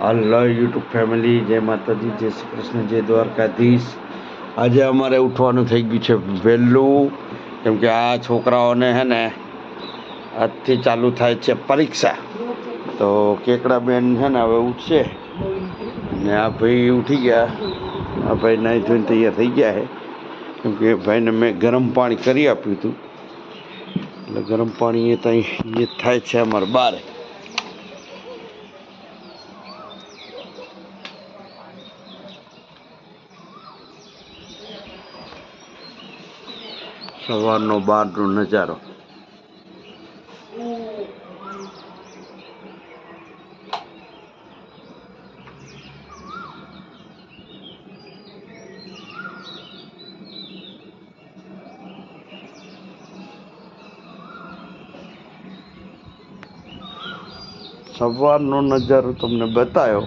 Hello YouTube family, જય માતાજી, જય શ્રી કૃષ્ણ, જય દ્વારકાધીશ. આજે અમારે ઉઠવાનું થઈ ગયું છે વહેલું. કેમ કે આ છોકરાઓને હે ને, આજથી ચાલુ થાય છે પરીક્ષા. તો કેકડા બેન છે ને હવે ઉઠશે. ને આ ભાઈ ઉઠી ગયા. આ ભાઈ નાહી ધોઈને તૈયાર થઈ ગયા છે કેમ કે ભાઈને મેં ગરમ પાણી કરી આપ્યું હતું. એટલે ગરમ પાણી એ ત્યાં એ થાય છે અમારે બાર. સવારનો બહારનો નજારો. સવારનો નજારો તમને બતાવ્યો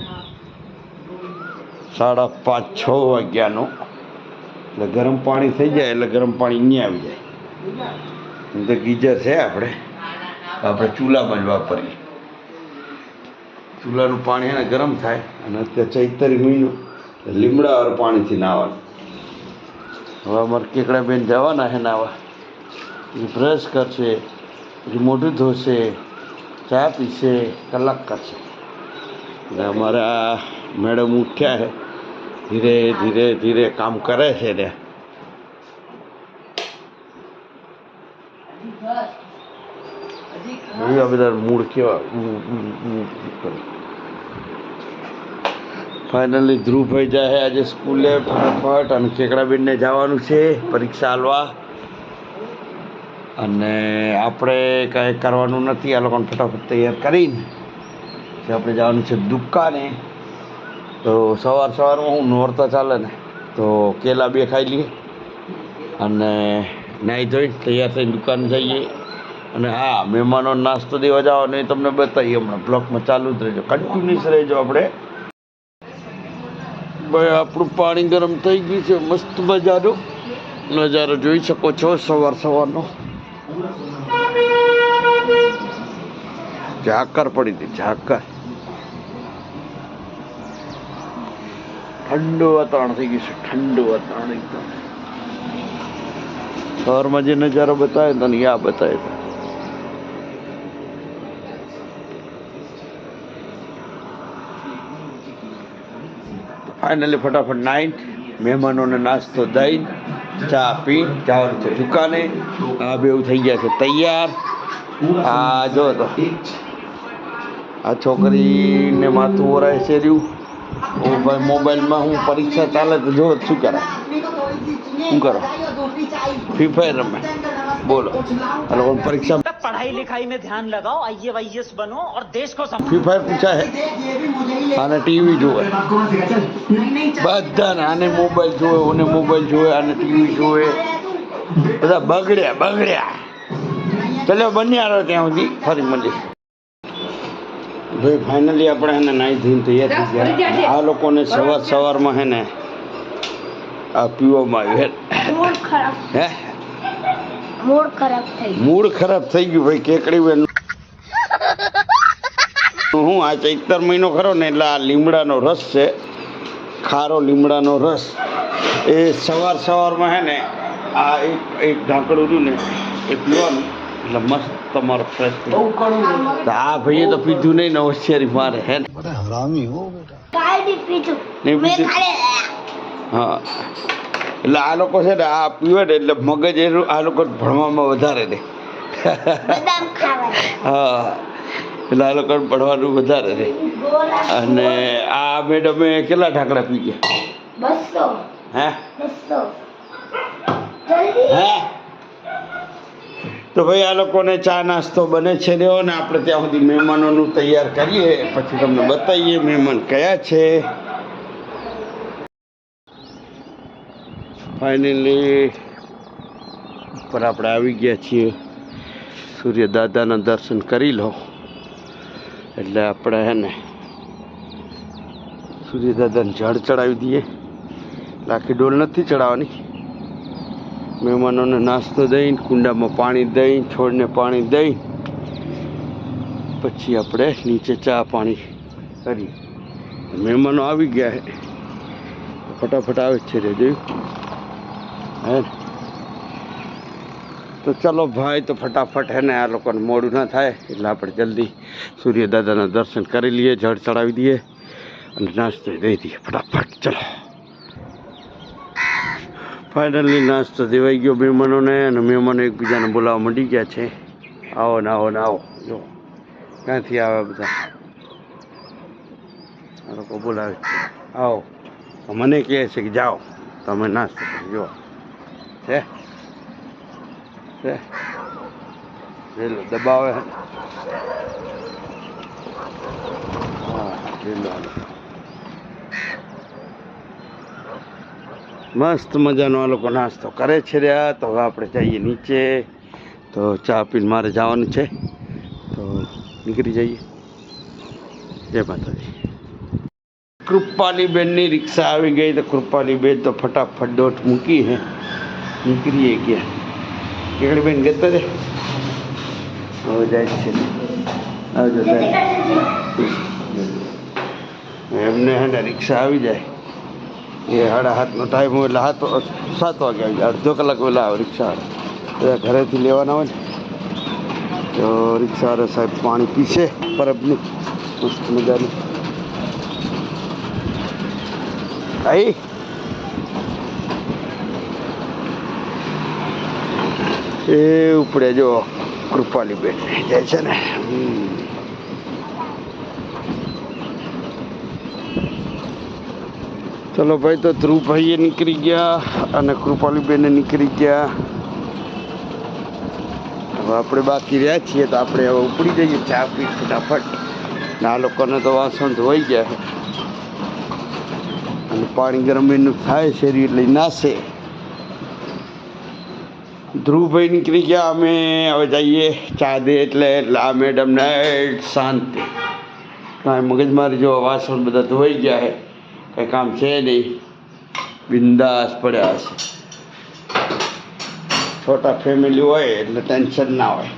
સાડા પાંચ છ વાગ્યાનો. એટલે ગરમ પાણી થઈ જાય એટલે ગરમ પાણી અહીંયા આવી જાય. એમ તો ગીઝર છે આપણે. આપણે ચૂલામાં જ વાપરીએ. ચૂલાનું પાણી એને ગરમ થાય અને અત્યારે ચૈતરી મહિનો લીમડાવાળું પાણીથી નાહવાનું હવે અમારે કેકડાબેન જવાના છે નાવા. એ બ્રશ કરશે પછી મોઢું ધોશે, ચા પીશે, કલાક કરશે. એટલે અમારા મેડમ ઉઠ્યા છે. ધીરે ધીરે ધીરે કામ કરે છે ને. એવા બધા મૂળ કેવા? ફાઇનલી ધ્રુવભાઈ જાય છે આજે સ્કૂલે ફટાફટ અને કેકડાબેનને જવાનું છે પરીક્ષા આલવા. અને આપણે કાંઈ કરવાનું નથી આ લોકોને ફટાફટ તૈયાર કરીને. આપણે જવાનું છે દુકાને. તો સવાર સવારમાં હું નોરતા ચાલે ને, તો કેલા બે ખાઈ લઈએ. અને નાહી ધોઈ તૈયાર થઈને દુકાન જઈએ. અને હા મહેમાનો નાસ્તો દેવા જવાનો એ તમને બતાવીએ હમણાં. બ્લોકમાં ચાલુ જ રહેજો. કન્ટિન્યુઅસ રહેજો આપણે. ભાઈ, આપણું પાણી ગરમ થઈ ગયું છે. મસ્ત મજાનો. નજારો જોઈ શકો છો સવાર સવારનો. ઝાકર પડી હતી, ઝાકર. ઠંડુ વાતાવરણ થઈ ગયું છે, ઠંડુ વાતાવરણ એકદમ. સવારમાં જે નજારો બતાવે તને યા બતાવે ફાઇનલી ફટાફટ નાઈન મહેમાનોને નાસ્તો દઈ, ચા પી, જવાનું છે દુકાને. આ બેવું થઈ ગયા છે તૈયાર. આ જો તો. આ છોકરીને માથું ઓરાય છે રહ્યું. ઓ ભાઈ મોબાઈલમાં હું પરીક્ષા ચાલે તો જો શું કરે શું કરો ફ્રી ફાયર રમે બોલો આ લોકો પરીક્ષા पढ़ाई लिखाई में ध्यान लगाओ आइए वाईएस बनो और देश को सम... ફ્રી ફાયર પૂછા હે આને ટીવી જોવે બધાને આને મોબાઈલ જોવે ઓને મોબાઈલ જોવે આને ટીવી જોવે બધા બગડ્યા બગડ્યા ચલો બન્યા રહો ત્યાં સુધી ફરી મળી ભાઈ ફાઇનલી આપણે એને નાહી ધોઈને તૈયાર થઈ ગયા આ લોકોને સવાર સવારમાં હે ને આ પીવામાં આવ્યું હે. મૂડ ખરાબ. થઈ મૂડ ખરાબ થઈ ગયું ભાઈ કેકડી બેન હું આ ચૈતર મહિનો ખરો ને એટલે આ લીમડાનો રસ છે. ખારો લીમડાનો રસ. એ સવાર સવારમાં હે ને આ એક એક ઢાંકણું રહ્યું ને એ પીવાનું. એટલે મસ્ત તમારો ફ્રેશ આ ભાઈએ તો પીધું નહીં ને હોશિયારી મારે હે ને? હા એટલે આ લોકો છે ને આ પીવે ને એટલે મગજ એનું આ લોકો ભણવામાં વધારે રે. હા. એટલે આ લોકોને ભણવાનું વધારે રહે અને આ મેડમે કેટલા ઢાંકડા પી ગયા? બસો. હે? બસો. હે? તો ભાઈ આ લોકોને ચા નાસ્તો બને છે રહ્યો ને આપણે ત્યાં સુધી મહેમાનોનું તૈયાર કરીએ. પછી તમને બતાવીએ મહેમાન કયા છે. ફાઇનલી ઉપર આપણે આવી ગયા છીએ. સૂર્ય દાદાના દર્શન કરી લો. એટલે આપણે હે ને સૂર્ય દાદાને જળ ચડાવી દઈએ. લાખી ડોલ નથી ચડાવવાની. મહેમાનોને નાસ્તો દઈને કુંડામાં પાણી દઈ, છોડને પાણી દઈ, પછી આપણે નીચે ચા પાણી કરી. મહેમાનો આવી ગયા છે ફટાફટ આવે છે રે, જોયું? હે તો ચલો ભાઈ, તો ફટાફટ હે ને આ લોકોને મોડું ના થાય, એટલે આપણે જલ્દી સૂર્યદાદાના દર્શન કરી લઈએ, જળ ચડાવી દઈએ અને નાસ્તો દઈ દઈએ. ફટાફટ, ચલો. ફાઇનલી નાસ્તો દેવાઈ ગયો મહેમાનોને અને મહેમાનો એકબીજાને બોલાવવા મંડી ગયા છે. આવો ને આવો ને આવો. જો, ક્યાંથી આવે બધા? આ લોકો બોલાવે છે. આવો. મને કહે છે કે જાઓ. તમે નાસ્તો જો. છે? છે? દબાવે. હા હાલો. મસ્ત મજાનો આ લોકો નાસ્તો કરે છે રહ્યા. તો હવે આપણે જઈએ નીચે. તો ચા પીને મારે જવાનું છે. તો નીકળી જઈએ. જય માતાજી. કૃપાલી બેનની રિક્ષા આવી ગઈ તો કૃપાલી બેન તો ફટાફટ દોટ મૂકી હે. નીકળીએ ગયા કેકડી બેન ગતા રે. હવે જાય છે. આવજો. એમને હે ને રિક્ષા આવી જાય. એ સાડા સાતનો ટાઈમ હોય એટલે સાત સાત વાગે આવી જાય. અડધો કલાક પહેલાં આવે રિક્ષા બધા ઘરેથી લેવાના હોય ને, તો રિક્ષા સાહેબ પાણી પીશે પરબની. મસ્ત મજાની. આઈ. એ ઉપડે જો કૃપાલી બેન જાય છે ને. ચલો ભાઈ, તો ધ્રુવભાઈએ નીકળી ગયા અને કૃપાલીબેને નીકળી ગયા. હવે આપણે બાકી રહ્યા છીએ તો આપણે હવે ઉપડી જઈએ ચા પી ફટાફટ. આ લોકોને તો વાસણ ધોઈ ગયા અને પાણી ગરમ એનું થાય, શરીર એટલે નાશે. ધ્રુવભાઈ નીકળી ગયા, અમે હવે જઈએ ચા દે એટલે એટલે આ મેડમને શાંતિ. કાંઈ મગજમારી જો વાસણ બધા ધોઈ ગયા છે. કંઈ કામ છે નહીં. બિંદાસ પડ્યા હશે છોટા ફેમિલી હોય એટલે ટેન્શન ના હોય.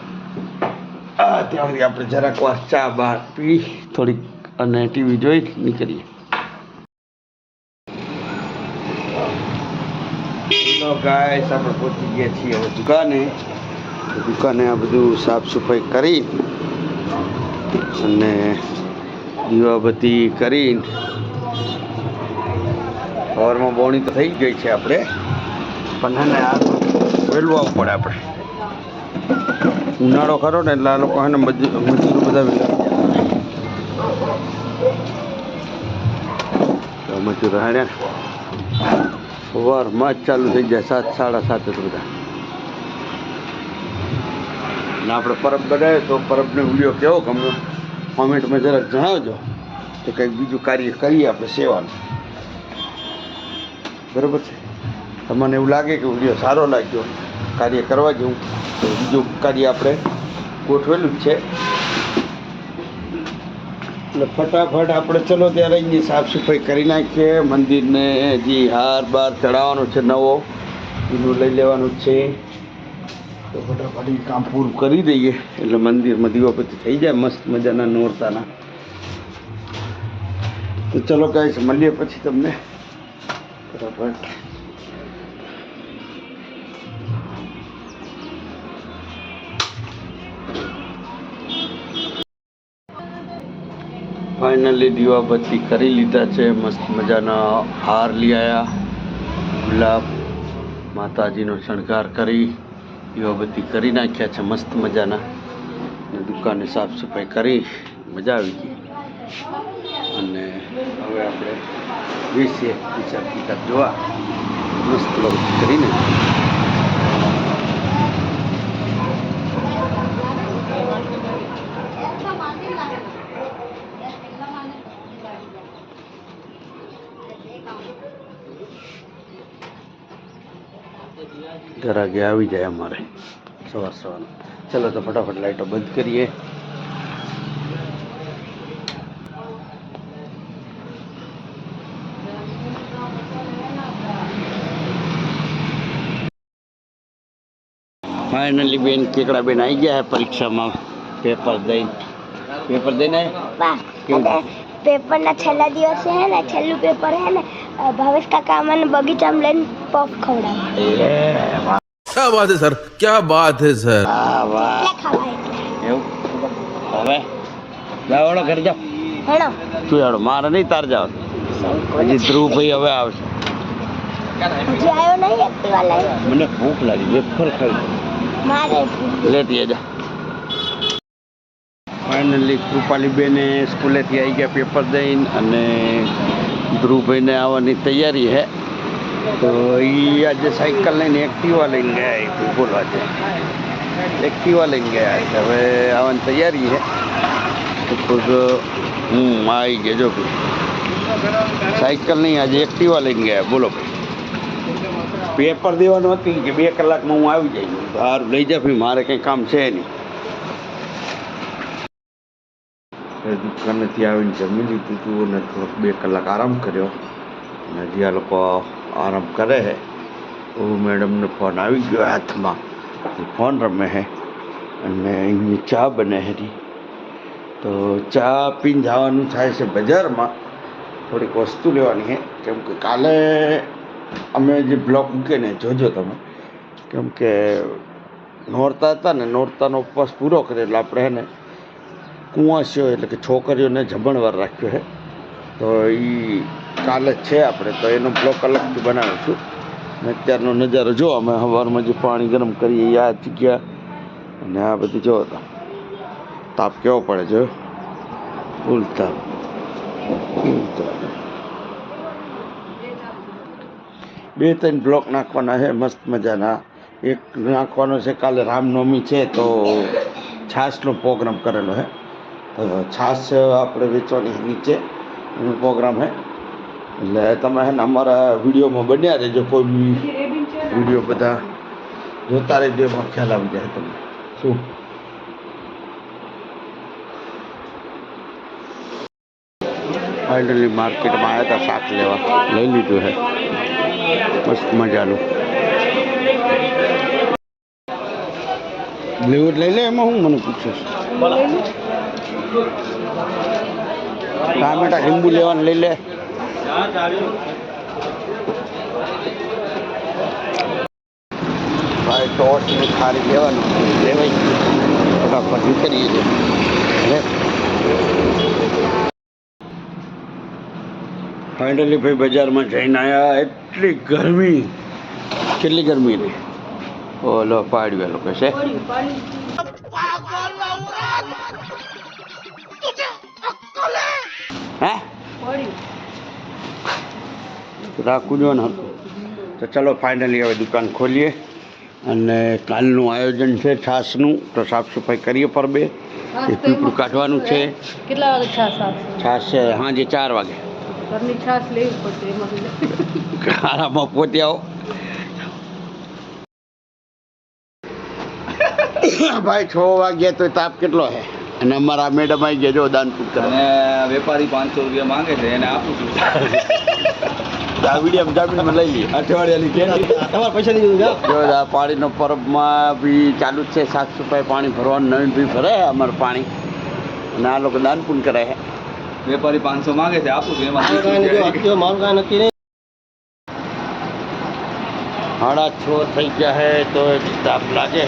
ત્યાં સુધી આપણે જરાક વાર ચા બહાર પી, થોડીક અને ટીવી જોઈ નીકળીએ. ગાય આપણે પહોંચી ગયા છીએ હવે દુકાને. દુકાને આ બધું સાફ સફાઈ કરી અને દીવાબત્તી કરીને સવારમાં બોણી તો થઈ ગઈ છે આપણે. પણ આ વહેલું આવવું પડે આપણે. ઉનાળો ખરો ને એટલે આ લોકો હે ને મજૂર બધા વેલા મજૂર હાડ્યા સવારમાં જ ચાલુ થઈ જાય, સાત, સાડા સાત જ બધા. ને આપણે પરબ બનાવીએ તો પરબને વીડિયો કેવો ગમ્યો? કોમેન્ટમાં જરાક જણાવજો. તો કંઈક બીજું કાર્ય કરીએ આપણે સેવાનું. બરાબર છે? તમને એવું લાગે કે વીડિયો સારો લાગ્યો, કાર્ય કરવા જેવું, તો બીજું કાર્ય આપણે ગોઠવેલું જ છે. એટલે ફટાફટ આપણે ચલો ત્યારે અહીંની સાફ સફાઈ કરી નાખીએ. મંદિરને જે હાર બાર ચડાવવાનો છે નવો, એનું લઈ લેવાનું છે. તો ફટાફટ એ કામ પૂરું કરી દઈએ. એટલે મંદિરમાં દીવાબત્તી થઈ જાય, મસ્ત મજાના નોરતાના. તો ચલો કાંઈ મળીએ પછી તમને. ફટાફટ ફાઇનલી દીવાબત્તી કરી લીધા છે. મસ્ત મજાના હાર લઈ આવ્યા ગુલાબ માતાજીનો શણગાર કરી દીવાબત્તી કરી નાખ્યા છે. મસ્ત મજાના. અને દુકાને સાફ સફાઈ કરી. મજા આવી ગઈ. અને હવે આપણે બેસીએ હિસાબ કિતાબ જોવા મસ્ત બધું કરીને ઘર આગે આવી જાય અમારે સવાર સવાર ચલો તો ફટાફટ લાઈટો બંધ કરીએ. ફાઇનલી બેન કેકડા બેન આવી ગયા છે પરીક્ષામાં પેપર દઈને પેપર દઈને આવ્યા? વાહ કેવું? અને પેપરના છેલ્લા દિવસે હે ને છેલ્લું પેપર હે ને અ, ભાવેશ કાકા અમને બગીચામાં લઈને પફ ખવડાવે એ વાહ क्या बात है सर क्या बात है સર વાહ, વાહ એટલે ખાવા એટલે એવું હવે જાઓ હેડો ઘરે જાઓ હેણો તું હેડો મારે નહીં તાર જાવ હજી ધ્રુવભાઈ હવે આવશે હજી આવ્યો નહીં એક્ટિવા લઈને મને ભૂખ લાગી વેફર ખાવી મારે લેતી જા ફાઇનલી કૃપાલીબેને સ્કૂલેથી આવી ગયા પેપર દઈને અને ધ્રુવભાઈને આવવાની તૈયારી છે તો એ આજે સાયકલ લઈને એક્ટિવા લઈને ગયા એ બોલવા છે એક્ટિવા લઈને ગયા છે. હવે આવવાની તૈયારી છે લગભગ હું આવી ગયો. જો સાયકલ નહીં આજે એક્ટિવા લઈને ગયા. બોલો ભાઈ. પેપર દેવાનું હતી કે બે કલાકમાં હું આવી જઈશ બહાર લઈ જા ભાઈ મારે કંઈ કામ છે નહીં. એ દુકાનેથી આવીને જમી લીધું હતું અને થોડોક બે કલાક આરામ કર્યો. અને હજી આ લોકો આરામ કરે છે તો મેડમને ફોન આવી ગયો હાથમાં. ફોન રમે છે અને અહીંની ચા બને હતી તો ચા પીને જવાનું થાય છે બજારમાં. થોડીક વસ્તુ લેવાની છે કેમ કે કાલે અમે જે બ્લોક મૂકીને જોજો તમે. કેમ કે નોરતા હતા ને, નોરતાનો ઉપવાસ પૂરો કરે એટલે આપણે એને કુંવાસીઓ એટલે કે છોકરીઓને જમણવાર રાખ્યો છે તો એ કાલે છે આપણે, તો એનો બ્લોક અલગથી બનાવીશું. ને અત્યારનો નજારો જો, અમે સવારમાં જે પાણી ગરમ કરીએ આ જગ્યા અને આ બધી જો, તાપ કેવો પડે જો ફૂલ તાપ. બે ત્રણ બ્લોક નાખવાના છે, મસ્ત મજાના. એક નાખવાનો છે, કાલે રામનવમી છે, તો છાશનો પ્રોગ્રામ કરેલો છે. તો છાશ આપણે વેચવાની નીચે, એનો પ્રોગ્રામ છે. એટલે તમે છે ને અમારા વિડીયોમાં બન્યા રહેજો કોઈ બી વીડિયો બધા. જોતા રહેજો, એમાં ખ્યાલ આવી જાય તમને. શું? ફાઇનલી માર્કેટમાં આવ્યા હતા, શાક લેવા. લઈ લીધું છે. મસ્ત મજાનું. લેવું લઈ લે, એમાં હું મને પૂછું ટામેટા લીંબુ લેવાનું લઈ લે. ભાઈ ટોસ ને ખારી લેવાનું. લેવાય. ફટાફટ નીકળીએ છીએ. ફાઇનલી ભાઈ બજારમાં જઈને આવ્યા એટલી ગરમી. કેટલી ગરમી રહી ઓલો પાડ્યું લોકો છે. હે? રાખું જો ને. તો ચલો ફાઇનલી હવે દુકાન ખોલીએ. અને કાલનું આયોજન છે છાશનું. તો સાફ સફાઈ કરીએ પર બે પીપળું કાઢવાનું છે. કેટલા વાગે છાસ છાશ છે સાંજે ચાર વાગે. ઘરની છાશ લેવી પડશે એમાં આરામમાં પોતે આવો. ભાઈ છ વાગ્યા તો તાપ કેટલો છે? અને અમારા મેડમ આવી ગયા જો દાનપુર અને વેપારી પાંચસો રૂપિયા માંગે છે એને આપું છું. આ વીડિયો જામીનમાં લઈ લઈએ. અઠવાડિયાની કેન્ડી તમારા પૈસા નહીં દીધું જો આ પાણીનો પરબમાં બી ચાલુ જ છે સાત રૂપિયા પાણી ભરવાનું નવીન બી ભરે અમારું પાણી. અને આ લોકો દાન પૂન કરે છે. વેપારી પાંચસો માંગે છે આપું છું એમાં મારું કાંઈ નક્કી નહીં સાડા છ થઈ ગયા હે તો તાપ લાગે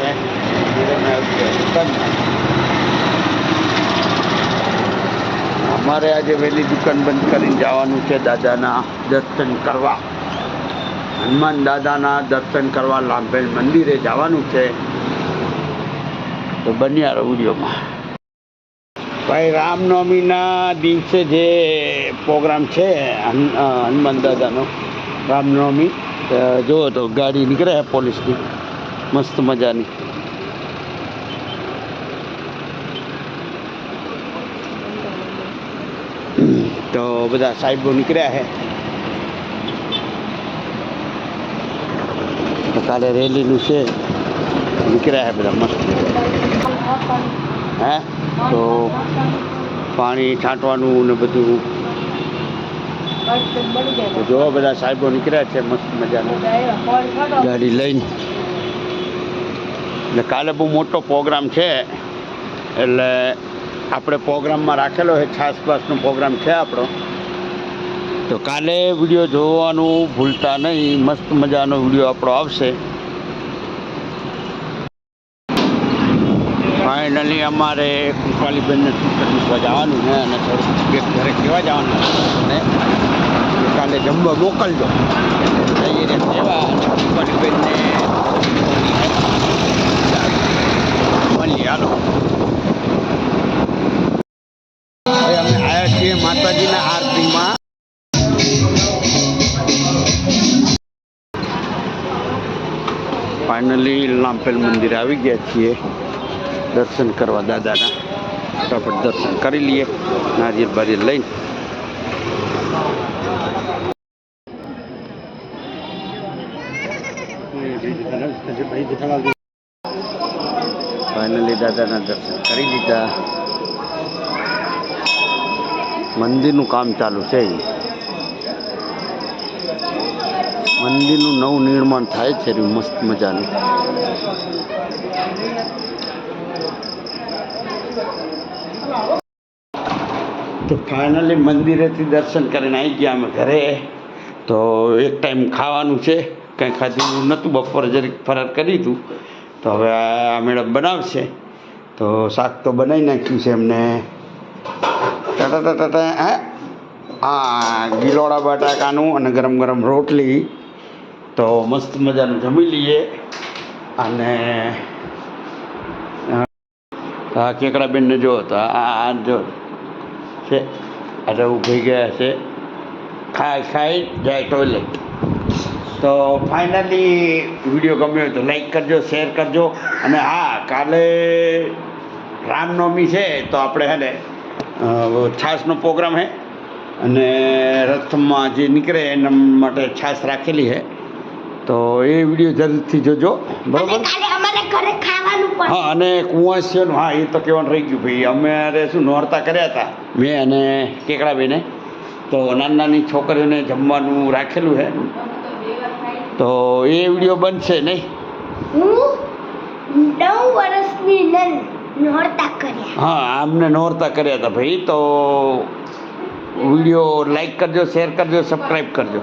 દુકાનમાં. અમારે આજે વહેલી દુકાન બંધ કરીને જવાનું છે દાદાના દર્શન કરવા. હનુમાન દાદાના દર્શન કરવા લાંભેલ મંદિરે જવાનું છે. તો બન્યા રહો ભાઈ રામનવમીના દિવસે જે પ્રોગ્રામ છે હન- અ, હનુમાન દાદાનો રામનવમી તો જુઓ તો ગાડી નીકળે છે પોલીસની મસ્ત મજાની. તો બધા સાહેબો નીકળ્યા છે તો કાલે રેલીનું છે નીકળ્યા છે બધા મસ્ત. હે? તો પાણી છાંટવાનું ને બધું. જોવા બધા સાહેબો નીકળ્યા છે, મસ્ત મજાના. ગાડી લઈને. એટલે કાલે બહુ મોટો પ્રોગ્રામ છે, એટલે આપણે પ્રોગ્રામમાં રાખેલો છે, છાસ બાસનો પ્રોગ્રામ છે આપણો. તો કાલે વીડિયો જોવાનું ભૂલતા નહીં, મસ્ત મજાનો વીડિયો આપણો આવશે. ફાઇનલી અમારે કૃપાલીબેનને મૂકવા જવાનું છે અને થોડુંક ઘરે કહેવા જવાનું અને કાલે જમવા મોકલજો. અમે આવ્યા છીએ માતાજીના આરતીમાં. ફાઇનલી લાંપેલ મંદિર આવી ગયા છીએ. દર્શન કરવા દાદાના. ફટાફટ દર્શન કરી લઈએ નારિયેલ બારિયેલ લઈને. ફાઇનલી દાદાના દર્શન કરી લીધા. મંદિરનું કામ ચાલુ છે મંદિરનું નવું નિર્માણ થાય છે મસ્ત મજાનું. તો ફાઇનલી મંદિરેથી દર્શન કરીને આવી ગયા અમે ઘરે. તો એક ટાઈમ ખાવાનું છે. કંઈ ખાધું નહોતું, બપોરે જરીક ફરાર કરી હતું તો હવે આ મેડમ બનાવશે. તો શાક તો બનાવી નાખ્યું છે એમને. ટાટા ટાટા હે? હા ગિલોડા બટાકાનું અને ગરમ ગરમ રોટલી. તો મસ્ત મજાનું જમી લઈએ. અને હા, કેકડાબેનને જો તો આ જો. છે. એટલે ઊભી ગયા છે. ખાઈ ખાઈ જાય ટોયલેટ તો ફાઇનલી વીડિયો ગમ્યો તો લાઈક કરજો શેર કરજો. અને હા, કાલે રામનવમી છે તો આપણે હે ને છાશનો પ્રોગ્રામ છે અને રથમાં જે નીકળે એના માટે છાશ રાખેલી છે તો એ વીડિયો જરૂરથી જોજો બરાબર? હા અને કુંવાસીઓનું હા એ તો કહેવાનું રહી ગયું ભાઈ. અમારે શું નોરતા કર્યા હતા મેં અને કેકડાબેને તો નાની નાની છોકરીઓને જમવાનું રાખેલું છે તો એ વીડિયો બનશે નહીં? હું આમને નોરતા કર્યા હતા ભાઈ. તો વીડિયો લાઈક કરજો શેર કરજો સબસ્ક્રાઈબ કરજો.